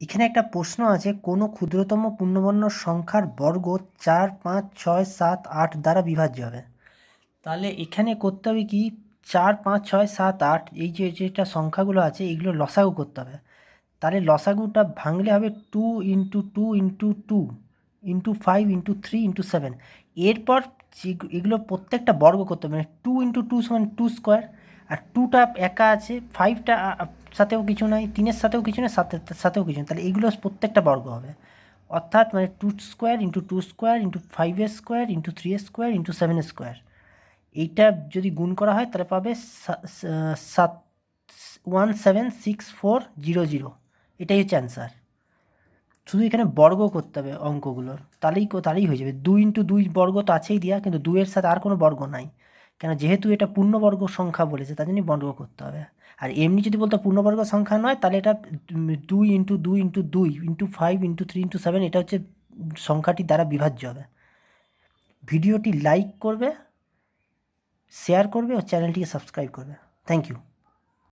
এখানে একটা প্রশ্ন আছে, কোনো ক্ষুদ্রতম পূর্ণবর্ণ সংখ্যার বর্গ চার, পাঁচ, ছয়, সাত, আট দ্বারা বিভাজ্য হবে? তাহলে এখানে করতে হবে কি, চার, পাঁচ, ছয়, সাত, আট, এই যে যেটা সংখ্যাগুলো আছে, এগুলো লসাগু করতে হবে। তাহলে লসাগুটা ভাঙলে হবে two into two into two into five into three into seven এরপর এগুলো প্রত্যেকটা বর্গ করতে হবে মানে টু ইন্টু টু সমান টু স্কোয়ার আর টুটা একা আছে ফাইভটা সাথেও কিছু নাই তিনের সাথেও কিছু নয়, সাতের সাথেও কিছু নয়। তাহলে এগুলো প্রত্যেকটা বর্গ হবে। অর্থাৎ মানে two square into two square into five square into three square into seven square এইটা যদি গুণ করা হয়, তাহলে পাবে সাত one seven six four zero zero এটাই হচ্ছে অ্যান্সার শুধু এখানে বর্গ করতে হবে অঙ্কগুলোর। তাহলেই তাহলেই হয়ে যাবে। দুই ইন্টু দুই বর্গ তো আছেই দেওয়া কিন্তু দুইয়ের সাথে আর কোনো বর্গ নাই। কেন? যেহেতু এটা পূর্ণবর্গ সংখ্যা বলেছে, তার জন্য বর্গ করতে হবে। আর এমনি যদি বলতো পূর্ণবর্গ সংখ্যা নয়, তাহলে এটা দুই ইন্টু দুই ইন্টু দুই into five into three into seven এটা হচ্ছে সংখ্যাটি দ্বারা বিভাজ্য হবে। ভিডিওটি লাইক করবে শেয়ার করবে, ও চ্যানেলটিকে সাবস্ক্রাইব করবে। Thank you